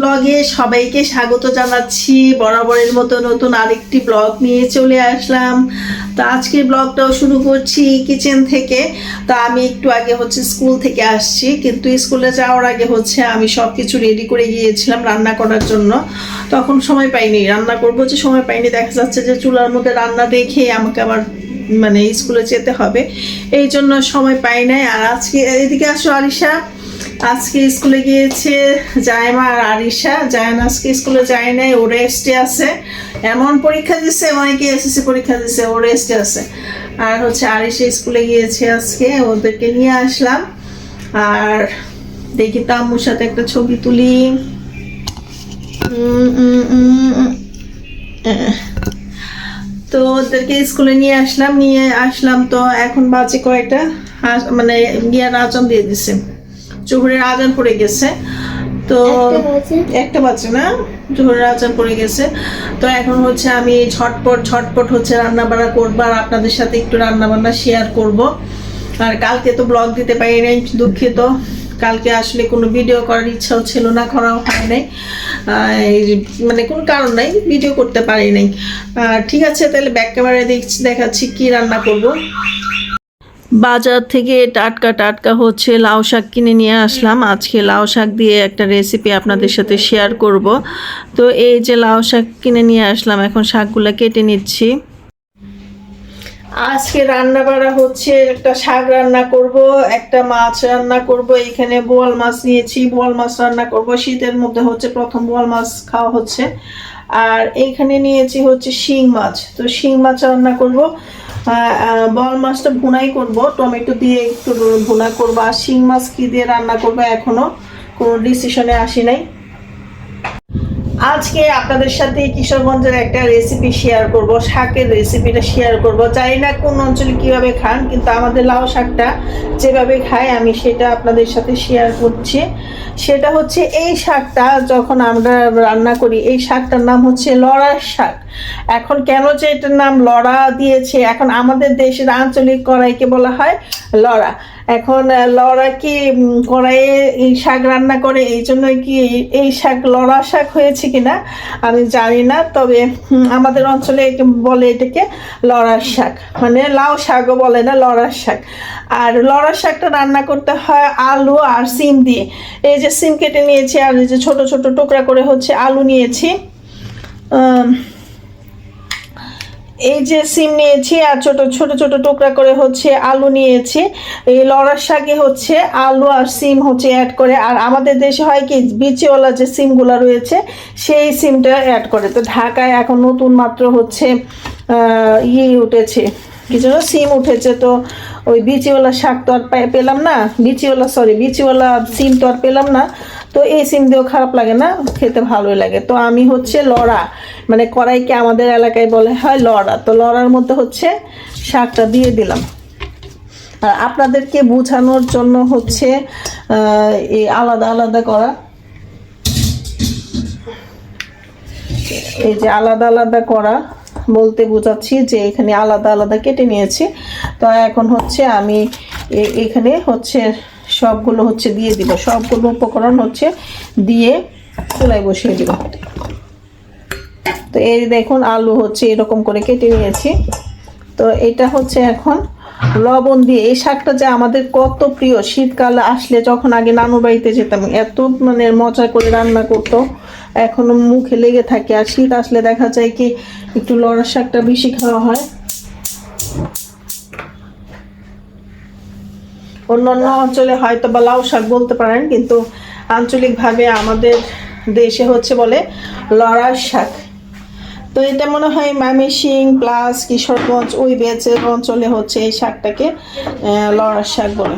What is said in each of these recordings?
ব্লগে সবাইকে স্বাগত জানাচ্ছি। বরাবরের মতো নতুন আরেকটি ব্লগ নিয়ে চলে আসলাম। তো আজকের ব্লগটাও শুরু করছি কিচেন থেকে। তা আমি একটু আগে হচ্ছে স্কুল থেকে আসছি, কিন্তু স্কুলে যাওয়ার আগে হচ্ছে আমি সব কিছু রেডি করে গিয়েছিলাম রান্না করার জন্য। তখন সময় পাইনি, রান্না করব যে সময় পাইনি। দেখা যাচ্ছে যে চুলার মধ্যে রান্না রেখে আমাকে আবার মানে স্কুলে যেতে হবে। এই জন্য সময় পাই নাই। আর আজকে এদিকে আসো আরিশা। আজকে স্কুলে গিয়েছে জায়মা আর আরিশা। জায়ন আজকে স্কুলে যায় নাই ও রেস্টে আছে। এমন পরীক্ষা দিচ্ছে অনেকে এসএসসি পরীক্ষা দিচ্ছে ও রেস্টে আছে। আর হচ্ছে আরিশা স্কুলে গিয়েছে আজকে, ওদেরকে নিয়ে আসলাম। আর দেখি তো আম্মুর সাথে একটা ছবি তুলি। তো ওদেরকে স্কুলে নিয়ে আসলাম নিয়ে আসলাম তো এখন বাজে কয়েকটা মানে গিয়ার আজান দিয়ে দিছে। জোহরের আজান পড়ে গেছে। তো একটা বাজে? না? জোহরের আজান পড়ে গেছে। তো এখন হচ্ছে আমি ঝটপট ঝটপট হচ্ছে রান্না বান্না করব আর আপনাদের সাথে একটু রান্না বান্না শেয়ার করব। আর কালকে তো ব্লগ দিতে পারি নাই দুঃখিত। কালকে আসলে কোনো ভিডিও করার ইচ্ছাও ছিল না করাও হয় নাই। মানে কোনো কারণ নাই ভিডিও করতে পারি নাই। ঠিক আছে তাহলে ব্যাক ক্যামেরায় দেখছি দেখাচ্ছি কি রান্না করব। বাজার থেকে টাটকা টাটকা হচ্ছে লাউ শাক কিনে নিয়ে আসলাম। আজকে লাউ শাক দিয়ে একটা রেসিপি আপনাদের সাথে শেয়ার করব। তো এই যে লাউ শাক কিনে নিয়ে আসলাম, এখন শাকগুলো কেটে নিচ্ছি। আজকে রান্না বাড়া হচ্ছে, একটা শাক রান্না করব, একটা মাছ রান্না করব। এখানে বোয়াল মাছ নিয়েছি, বোয়াল মাছ রান্না করব। শীতের মধ্যে হচ্ছে প্রথম বোয়াল মাছ খাওয়া হচ্ছে। আর এইখানে নিয়েছি হচ্ছে শিং মাছ। তো শিং মাছ রান্না করব। বল মাছটা ভুনাই করব। টমেটো দিয়ে একটু ভুনা করব। আর শিং মাছ কী দিয়ে রান্না করব এখনও কোনো ডিসিশনে আসি নাই। আজকে আপনাদের সাথে কিশোরগঞ্জের একটা রেসিপি শেয়ার করব, শাকের রেসিপিটা শেয়ার করব। জানি না কোন অঞ্চলে কীভাবে খান, কিন্তু আমাদের লাউ শাকটা যেভাবে খাই, আমি সেটা আপনাদের সাথে শেয়ার করছি। সেটা হচ্ছে এই শাকটা, যখন আমরা রান্না করি, এই শাকটার নাম হচ্ছে লড়ার শাক। এখন কেন যে এটার নাম লড়া দিয়েছে, এখন আমাদের দেশের আঞ্চলিক কড়াইকে বলা হয় লড়া। এখন লড়া কি কড়াইয়ে এই শাক রান্না করে, এই জন্য কি এই- শাক, লড়া শাক হয়েছে কিনা, আমি জানি না, তবে আমাদের অঞ্চলে বলে এটাকে লড়ার শাক। মানে লাউ শাকও বলে না লড়ার শাক। আর লড়ার শাকটা রান্না করতে হয় আলু আর সিম দিয়ে। এই যে সিম কেটে নিয়েছি, আর এই যে ছোট ছোট টুকরা করে হচ্ছে আলু নিয়েছি। এই যে সিম নিয়েছি আর ছোট ছোট ছোট টুকরা করে হচ্ছে আলু নিয়েছি। এই লড়ার শাকে হচ্ছে আলু আর সিম হচ্ছে অ্যাড করে। আর আমাদের দেশে হয় কি, বিচিওয়ালা যে সিমগুলো রয়েছে, সেই সিমটা অ্যাড করে। তো ঢাকায় এখন নতুন মাত্র হচ্ছে ইয়ে উঠেছে। কি যেন সিম উঠেছে তো, ওই বিচিওয়ালা শাক তো আর পেলাম না। বিচিওয়ালা সরি বিচিওয়ালা সিম তো আর পেলাম না। তো এই সিম দিয়েও খারাপ লাগে না, খেতে ভালোই লাগে। তো আমি হচ্ছে লড়া মানে কড়াইকে আমাদের এলাকায় বলে হয় লড়া। তো লড়ার মধ্যে হচ্ছে শাকটা দিয়ে দিলাম। আর আপনাদেরকে বোঝানোর জন্য হচ্ছে এই আলাদা আলাদা করা। এই যে আলাদা আলাদা করা বলতে বোঝাচ্ছি যে এখানে আলাদা আলাদা কেটে নিয়েছি। তো এখন হচ্ছে আমি এখানে হচ্ছে সবগুলো হচ্ছে দিয়ে দিব। সবগুলো উপকরণ হচ্ছে দিয়ে চুলায় বসিয়ে দিব। তো এই দেখুন আলু হচ্ছে এরকম করে কেটে নিয়েছি। তো এটা হচ্ছে এখন লবণ দিয়ে। এই শাকটা যে আমাদের কত প্রিয়, শীতকাল আসলে যখন আগে নানু বাড়িতে যেতাম, এত মানে মজা করে রান্না করতো। এখনও মুখে লেগে থাকে। আর শীত আসলে দেখা যায় কি, একটু লড়ার শাকটা বেশি খাওয়া হয়। অন্য অন্য অঞ্চলে হয়তো বা লাউ শাক বলতে পারেন, কিন্তু আঞ্চলিকভাবে আমাদের দেশে হচ্ছে বলে লড়ার শাক। তো এটা মনে হয় ময়মনসিং প্লাস কিশোরগঞ্জ ওই বেচের অঞ্চলে হচ্ছে এই শাকটাকে লড়ার শাক বলে।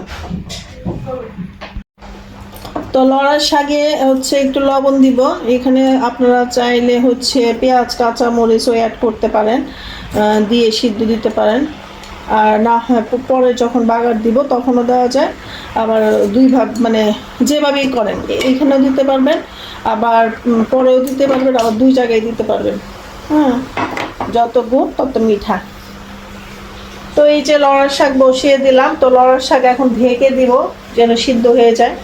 তো লড়ার শাকে হচ্ছে একটু লবণ দিব। এখানে আপনারা চাইলে হচ্ছে পেঁয়াজ কাঁচা মরিচও অ্যাড করতে পারেন দিয়ে সিদ্ধ দিতে পারেন। আর না হয় পরে যখন বাগার দিব তখনও দেওয়া যায়। আবার দুই ভাগ মানে যেভাবেই করেন। এ- এইখানেও দিতে পারবেন, আবার পরেও দিতে পারবেন, আবার দুই জায়গায় দিতে পারবেন। যত গুড়, তত মিঠা। তো এই যে লড়ার শাক বসিয়ে দিলাম, তো লড়ার শাক এখন ঢেকে দিব যেন সিদ্ধ হয়ে যায়।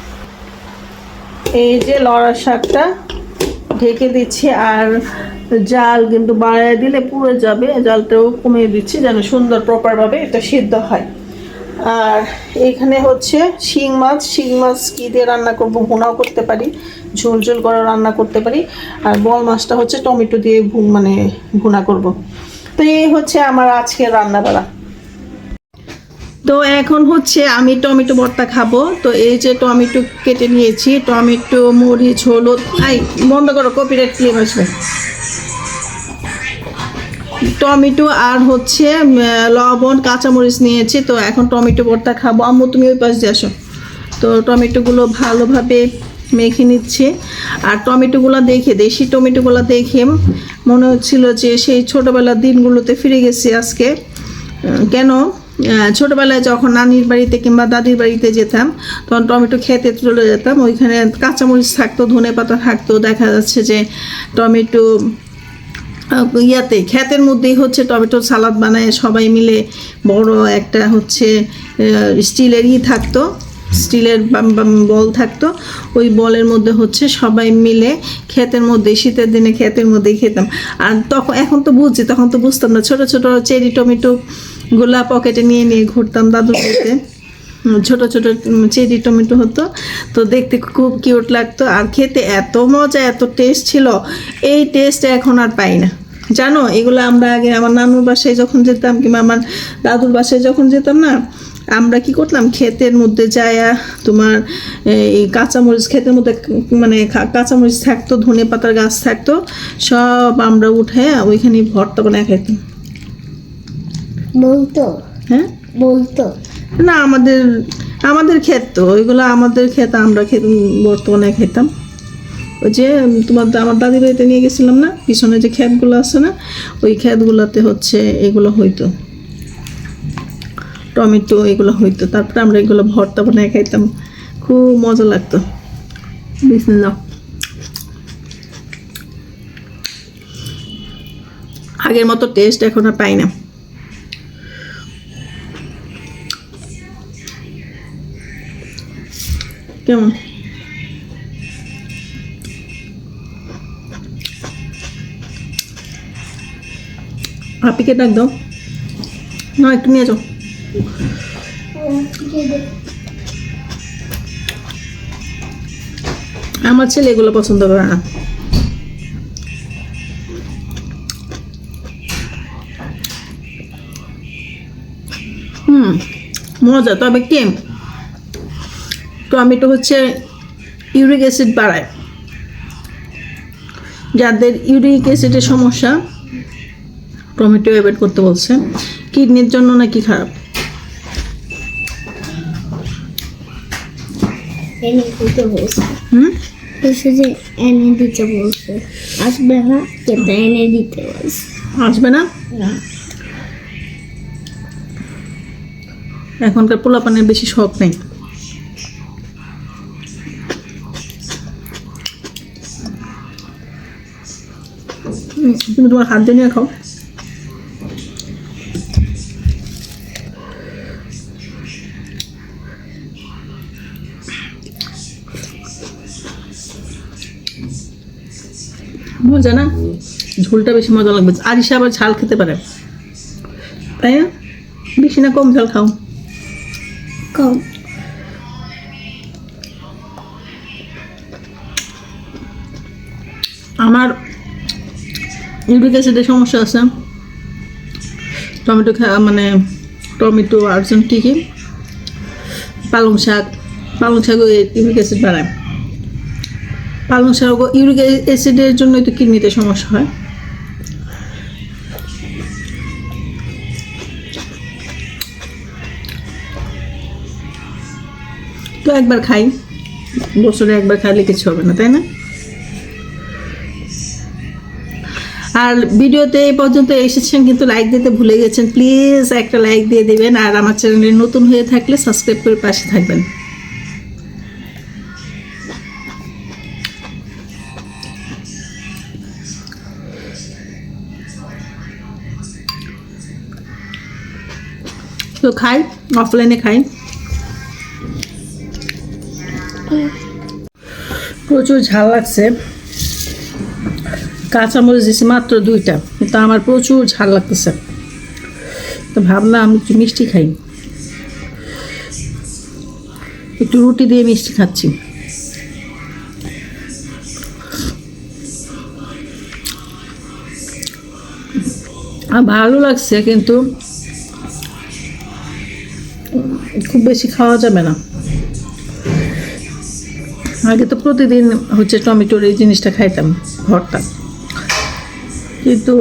এই যে লড়ার শাকটা ঢেকে দিচ্ছি, আর জাল কিন্তু বাড়ায় দিলে পুড়ে যাবে, জালটাও কমিয়ে দিচ্ছি যেন সুন্দর প্রপারভাবে এটা সিদ্ধ হয়। আর এখানে হচ্ছে শিং মাছ শিং মাছ কী দিয়ে রান্না করব, ভুনাও করতে পারি। ঝোল ঝোল করে রান্না করতে পারি। আর বল মাছটা হচ্ছে টমেটো দিয়ে মানে ভুনা করব। তো এই হচ্ছে আমার আজকের রান্না বাড়া তো এখন হচ্ছে আমি টমেটো ভর্তা খাব। তো এই যে টমেটো কেটে নিয়েছি, টমেটো, মরিচ, হলুদ, আই, বন্ধ করো কপিরাইট ক্লিম আসবে টমেটো আর হচ্ছে লবণ, কাঁচামরিচ নিয়েছি, তো এখন টমেটো ভর্তা খাব। আম্মু, তুমি ওই পাশ দিয়ে আসো। তো টমেটোগুলো ভালোভাবে মেখে নিচ্ছে। আর টমেটোগুলো দেখে, দেশি টমেটোগুলো দেখে মনে হচ্ছিল যে সেই ছোটোবেলার দিনগুলোতে ফিরে গেছি আজকে। কেন? ছোটোবেলায় যখন নানির বাড়িতে কিংবা দাদির বাড়িতে যেতাম, তখন টমেটো খেতে চলে যেতাম। ওইখানে কাঁচামরিচ থাকতো, ধনে পাতা থাকতো। দেখা যাচ্ছে যে টমেটো ইয়াতে, ক্ষেতের মধ্যেই হচ্ছে টমেটোর সালাদ বানায়। সবাই মিলে বড় একটা হচ্ছে স্টিলের ই থাকতো। স্টিলের বল থাকতো, ওই বলের মধ্যে হচ্ছে সবাই মিলে ক্ষেতের মধ্যে, শীতের দিনে ক্ষেতের মধ্যেই খেতাম। আর তখন, এখন তো বুঝছি তখন তো বুঝতাম না। ছোট ছোট চেরি টমেটো গোলা পকেটে নিয়ে নিয়ে ঘুরতাম দাদুর বাড়িতে। ছোট ছোট চেরি টমেটো হতো। তো দেখতে খুব কিউট লাগতো। আর খেতে এত মজা, এত টেস্ট ছিল। এই টেস্ট এখন আর পাই না। জানো, এগুলো আমরা আগে আমার নানুর বাসায় যখন যেতাম কিংবা আমার দাদুর বাসায় যখন যেতাম না আমরা কি করতাম? ক্ষেতের মধ্যে যায়া তোমার এই কাঁচামরিচ ক্ষেতের মধ্যে মানে কাঁচামরিচ থাকতো ধনে পাতার গাছ থাকতো সব আমরা উঠে ওইখানে ভর্তা বানায় খাইতাম। বলতো? হ্যাঁ? বলতো? না আমাদের আমাদের ক্ষেত তো ওইগুলো আমাদের ক্ষেত আমরা খেত বর্তমানে খেতাম ওই যে তোমার আমার দাদি বাড়িতে নিয়ে গেছিলাম না পিছনে যে ক্ষেতগুলো আছে না ওই ক্ষেতগুলোতে হচ্ছে এগুলো হইতো। টমেটো, এগুলো হইতো। তারপরে আমরা এগুলো ভর্তা বানায় খাইতাম। খুব মজা লাগতো। বিসমিল্লাহ। আগের মতো টেস্ট এখন আর পাই না। কেমন? হাপিকে ডাক দাও। না, একটু নিয়ে যাও। আমার ছেলে এগুলো পছন্দ করে না। হুম, মজা, তবে কেম টমেটো হচ্ছে ইউরিক অ্যাসিড বাড়ায়। যাদের ইউরিক অ্যাসিডের সমস্যা, টমেটো অ্যাভয়েড করতে বলছে। কিডনির জন্য নাকি খারাপ। এনে দিতে বলছে। হুম? বলছে যে এনে দিতে বলছে। আসবে না কিন্তু এনে দিতে বলছে। আসবে না? না। এখনকার পোলাপানের বেশি শখ নেই। তুমি তোমার হাত দিয়ে নিয়ে খাও। মজা না? ঝোলটা বেশি মজা লাগবে। আরিসা আবার ঝাল খেতে পারে। তাই না? বেশি না কম ঝাল খাও। কম। আমার ইউরিক অ্যাসিডের সমস্যা আছে। টমেটো খা মানে টমেটো আর কী কী? পালং শাক। পালং শাকও ইউরিক অ্যাসিড বাড়ায় পালং শাক ইউরিক অ্যাসিডের জন্যই তো কিডনিতে সমস্যা হয়। তো একবার খাই। বছরে একবার খাইলে কিছু হবে না, তাই না? আর ভিডিওতে এই পর্যন্ত এসেছেন, কিন্তু লাইক দিতে ভুলে গেছেন প্লিজ একটা লাইক দিয়ে দেবেন, আর আমার চ্যানেলে নতুন হয়ে থাকলে সাবস্ক্রাইব করে পাশে থাকবেন। তো খাই অফলাইনে খাই। প্রচুর ঝাল লাগছে। কাঁচামরিচ দিয়েছি মাত্র দুইটা কিন্তু আমার প্রচুর ঝাল লাগতেছে। তো ভাবলাম আমি একটু মিষ্টি খাই। একটু রুটি দিয়ে মিষ্টি খাচ্ছি। ভালো লাগছে কিন্তু খুব বেশি খাওয়া যাবে না। আগে তো প্রতিদিন হচ্ছে টমেটোর এই জিনিসটা খাইতাম ভর্তা। কিন্তু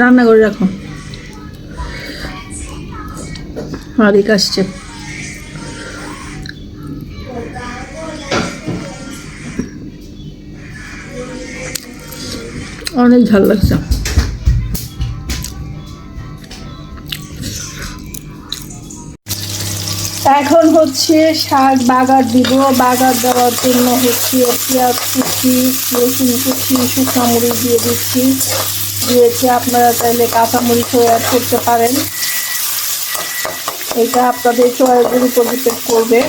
রান্না করে রাখো। আরিক আসছে। অনেক ভালো লাগছে। এখন হচ্ছে শাক বাগার দিব, বাগার দেওয়ার জন্য হচ্ছে পেঁয়াজ কুচি, রসুন কুচি, শুকনো দিয়ে দিচ্ছি। দিয়েছি আপনারা চাইলে কাঁচামরিচও অ্যাড করতে পারেন। এটা আপনাদের চয়েসের উপর ডিপেন্ড করবে।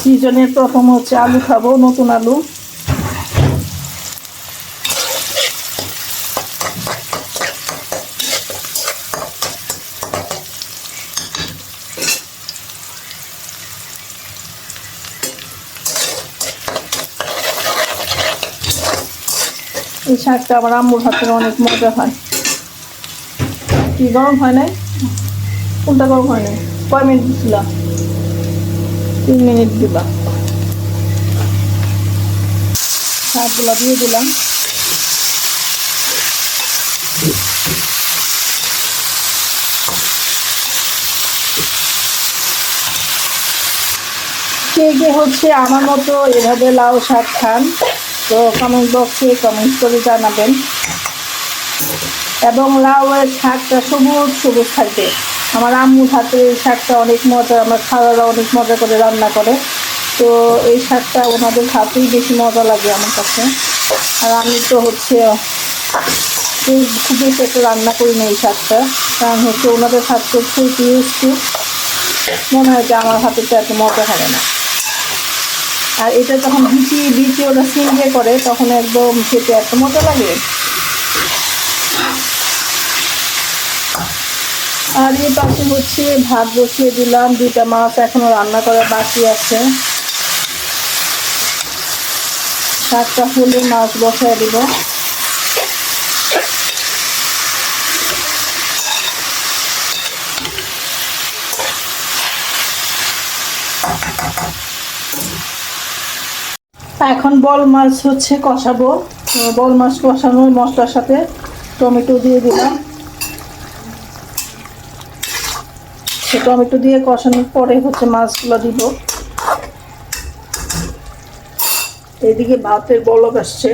সিজনের প্রথম হচ্ছে আলু খাব, নতুন আলু। এই শাকটা আমার আম্মুর হাতের অনেক মজা হয়। কি গরম হয় নাই? কোনটা গরম হয় নাই? কয় মিনিট দিছিলা? তিন মিনিট দিবা। শাকগুলো দিয়ে দিলাম। কে কে হচ্ছে আমার মতো এভাবে লাউ শাক খান তো কমেন্ট বক্সে কমেন্ট করে জানাবেন। এবং লাউয়ের শাকটা সবুজ সবুজ থাকবে। আমার আম্মুর হাতে এই শাকটা অনেক মজা, আমার খাওয়ারা অনেক মজা করে রান্না করে। তো এই শাকটা ওনাদের হাতেই বেশি মজা লাগে আমার কাছে। আর আমি তো হচ্ছে, খুব বেশি একটা রান্না করি না এই শাকটা। কারণ হচ্ছে ওনাদের হাত তো খুব মনে হয় যে আমার হাতেটা এত মজা হবে না। আর এটা যখন বিচি বিচি ওটা সিঙ্গে করে, তখন একদম খেতে এত মজা লাগে। আর এই পাশে হচ্ছে ভাত বসিয়ে দিলাম, দুইটা মাছ এখনও রান্না করা বাকি আছে। শাকটা হলে মাছ বসায় দিব। এখন বল মাছ হচ্ছে কষাবো। বল মাছ কষানোর মশলার সাথে টমেটো দিয়ে দিলাম। সে টমেটো দিয়ে কষানোর পরে হচ্ছে মাছগুলো দিব। এদিকে ভাতের বলক আসছে।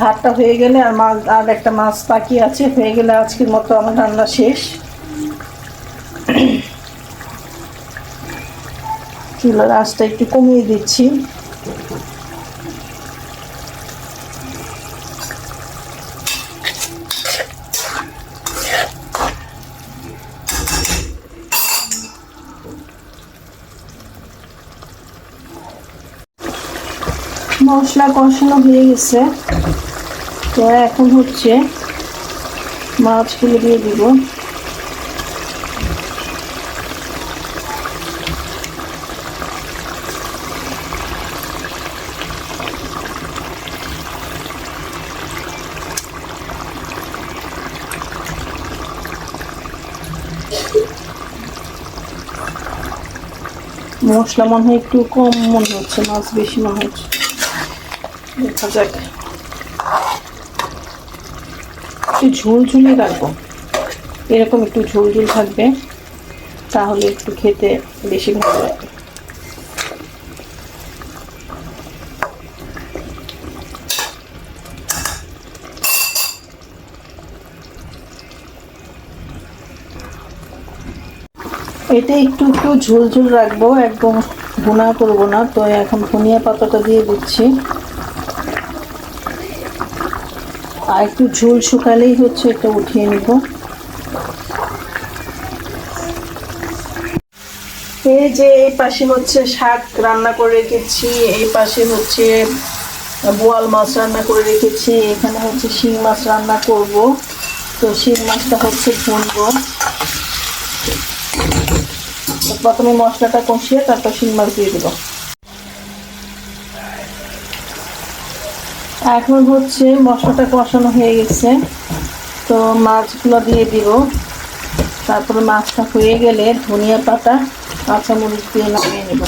ভাতটা হয়ে গেলে আর মাছ, আর একটা মাছ বাকি আছে। হয়ে গেলে আজকের মতো আমার রান্না শেষ। চুলার আঁচটা একটু কমিয়ে দিচ্ছি। মশলা কষানো হয়ে গেছে। তো এখন হচ্ছে মাছগুলো দিয়ে দিব। মশলা মনে হয় একটু কম মনে হচ্ছে, মাছ বেশি মনে হচ্ছে। দেখা যাক। একটু ঝোল রাখব। এরকম একটু ঝোল ঝোল থাকবে, তাহলে একটু খেতে বেশি ভালো লাগবে এটা একটু একটু ঝোল ঝোল রাখব, একদম ভুনা করব না। তো এখন ধনিয়া পাতাটা দিয়ে দিচ্ছি। আর একটু ঝোল শুকালেই হচ্ছে, এটা উঠিয়ে নিব। এই যে এই পাশে হচ্ছে শাক রান্না করে রেখেছি, এই পাশে হচ্ছে বোয়াল মাছ রান্না করে রেখেছি, এখানে হচ্ছে শিং মাছ রান্না করব। তো শিং মাছটা হচ্ছে ভুনবো। প্রথমে মশলাটা কষিয়ে তারপর শিং মাছ দিয়ে দেবো। এখন হচ্ছে মশলাটা কষানো হয়ে গেছে। তো মাছগুলো দিয়ে দিব। তারপরে মাছটা হয়ে গেলে ধনিয়া পাতা, কাঁচামরিচ দিয়ে নামিয়ে নেব।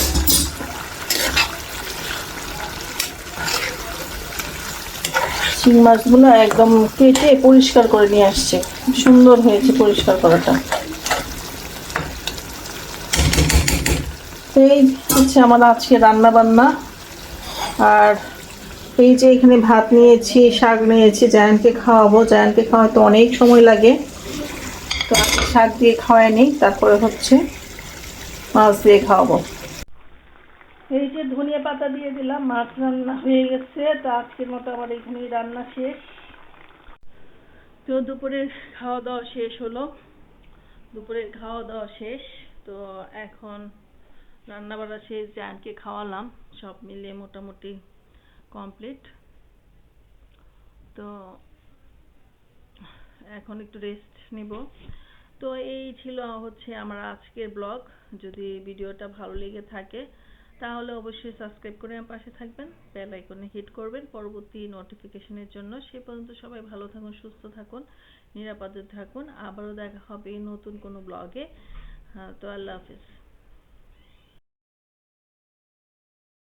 শিং মাছগুলো একদম কেটে পরিষ্কার করে নিয়ে আসছে। সুন্দর হয়েছে পরিষ্কার করাটা। এই হচ্ছে আমার আজকে রান্না বান্না আর এই যে এখানে ভাত নিয়েছি, শাক নিয়েছি, জায়ানকে খাওয়াবো। জায়ানকে খাওয়াতে অনেক সময় লাগে। তো শাক দিয়ে খাওয়াই নিই তারপরে হচ্ছে মাছ দিয়ে খাওয়াবো। এই যে ধনিয়া পাতা দিয়ে দিলাম, মাছ রান্না হয়ে গেছে। তো আজকের মতো আমার এখানেই রান্না শেষ। তো দুপুরের খাওয়া দাওয়া শেষ হলো। দুপুরের খাওয়া দাওয়া শেষ। তো এখন রান্না বান্না শেষ জায়ানকে খাওয়ালাম, সব মিলিয়ে মোটামুটি কমপ্লিট তো এখন একটু রেস্ট নিব। তো এই ছিল হচ্ছে আমার আজকের ব্লগ যদি ভিডিওটা ভালো লেগে থাকে, তাহলে অবশ্যই সাবস্ক্রাইব করে আমার পাশে থাকবেন। বেল আইকনে হিট করবেন। পরবর্তী নোটিফিকেশনের জন্য সে পর্যন্ত সবাই ভালো থাকুন, সুস্থ থাকুন, নিরাপদে থাকুন। আবারও দেখা হবে নতুন কোনো ব্লগে তো আল্লাহ হাফিজ।